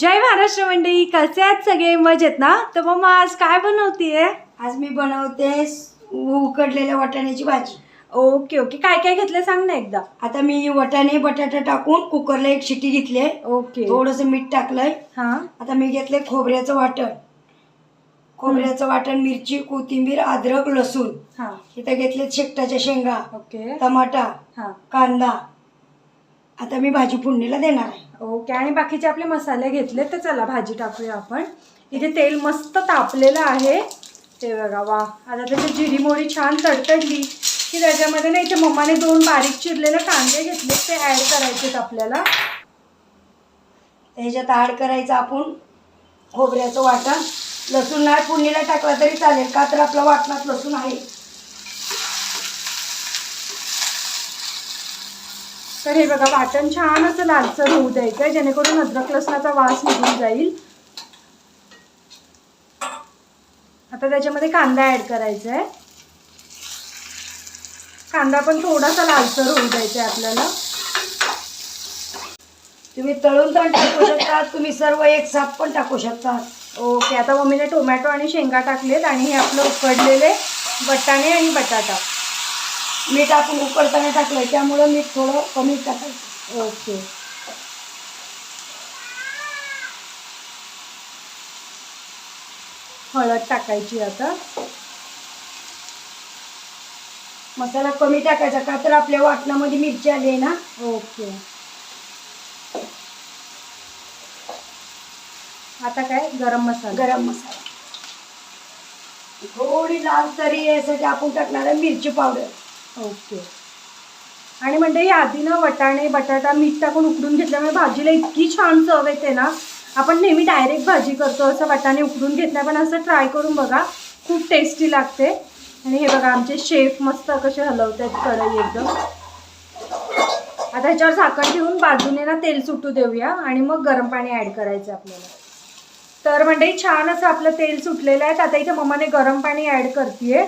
जय महाराष्ट्र मंडळी कसे आहेत सगळे? मजेत ना? तर मग आज काय बनवतीये? आज मी बनवते उकडलेल्या वाटाण्याची भाजी. Okay okay. काय काय घेतलं? सांग ना एकदा. आता मी वाटाणे बटाटा टाकून कुकरला एक शिटी घेतले ओके. थोडंसं मीठ टाकलंय. हा. आता मी घेतले खोबऱ्याचं वाटण. खोबऱ्याचं वाटण मिरची कोथिंबीर अद्रक लसूण. हा. इथं घेतले शेकटाच्या शेंगा ओके. टमाटा हा. कांदा आता मी भाजी फोडणीला देणार आहे. ओके आणि बाकीचे आपले मसाले घेतले तर चला भाजी टाकूया आपण. इथे तेल मस्त तापलेलं आहे. ते बघा वा. आता त्याची जिरी मोरी छान तडतडली. की त्याच्यामध्ये ना इथे मम्माने दोन बारीक चिरलेले कांदे घेतले ते ॲड करायचेत आपल्याला. ह्याच्यात ॲड करायचं आपण खोबऱ्याचं वाटण. लसूण नाही फोडणीला टाकला तरी चालेल का तर आपल्या वाटणात लसूण आहे. तर हे बघा वाटण छान असं लालसर होऊ द्यायचं आहे जेणेकरून अद्रक लसणाचा वास निघून जाईल. आता त्याच्यामध्ये कांदा ॲड करायचा आहे. कांदा पण थोडासा लालसर होऊ द्यायचा आहे आपल्याला. तुम्ही तळून पण टाकू शकता तुम्ही सर्व एक साप पण टाकू शकता ओके आता मम्मीने टोमॅटो आणि शेंगा टाकलेत आणि हे आपलं उकडलेले बटाणे आणि बटाटा. मीठ आपण उकडताना टाकलंय त्यामुळं मीठ थोडं कमी टाकायचं. ओके. हळद टाकायची आता. मसाला कमी टाकायचा का तर आपल्या वाटणामध्ये मिरची आली आहे ना? ओके. आता काय? गरम मसाला. गरम मसाला. थोडी लाल तरी यासाठी आपण टाकणार आहे मिरची पावडर. ओके. आणि म्हणजे आधी ना वटाणे बटाटा मीठ टाकून उकडून घेतल्यामुळे भाजीला इतकी छान चव येते ना. आपण नेहमी डायरेक्ट भाजी करतो असं वटाणे उकडून घेतल्या पण असं ट्राय करून बघा खूप टेस्टी लागते. आणि हे बघा आमचे शेफ मस्त कसे हलवत आहेत कढई एकदम. आता ह्याच्यावर झाकण ठेवून बाजूने ना तेल सुटू देऊया आणि मग गरम पाणी ॲड करायचं आपल्याला. तर म्हणजे छान असं आपलं तेल सुटलेलं आहे. आता इथे मम्माने गरम पाणी ॲड करते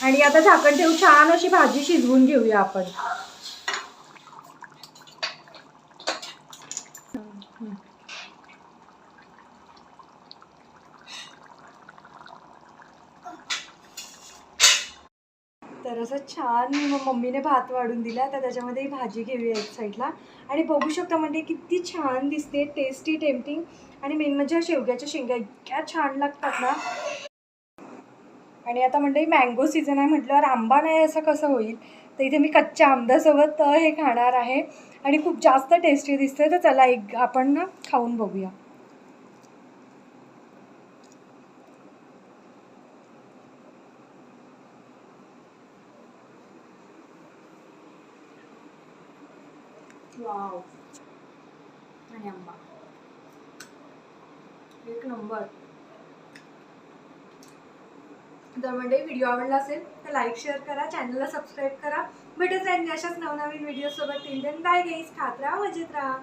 आणि आता झाकण ठेवून छान अशी भाजी शिजवून घेऊया आपण. तर असं छान मम्मीने भात वाढून दिला. तर त्याच्यामध्ये ही भाजी घेऊया एक साईडला. आणि बघू शकता म्हणजे किती छान दिसते. टेस्टी टेम्पटिंग आणि मेन म्हणजे शेवग्याच्या शेंगा इतक्या छान लागतात ना. आणि आता म्हणजे मँगो सीझन आहे म्हटल्यावर आंबा नाही असं कसं होईल? तर इथे मी कच्च्या आंब्यासोबत हे खाणार आहे. आणि खूप जास्त टेस्टी दिसते तर चला एक आपण ना खाऊन बघूया. वाव आणि आंबा एक नंबर तर म्हणजे व्हिडिओ आवडला असेल तर लाईक शेअर करा चॅनलला सबस्क्राईब करा. भेटत राहील अशाच नवनवीन व्हिडिओ सोबत. टिल देन बाय गेस खात राहा मजेत राहा.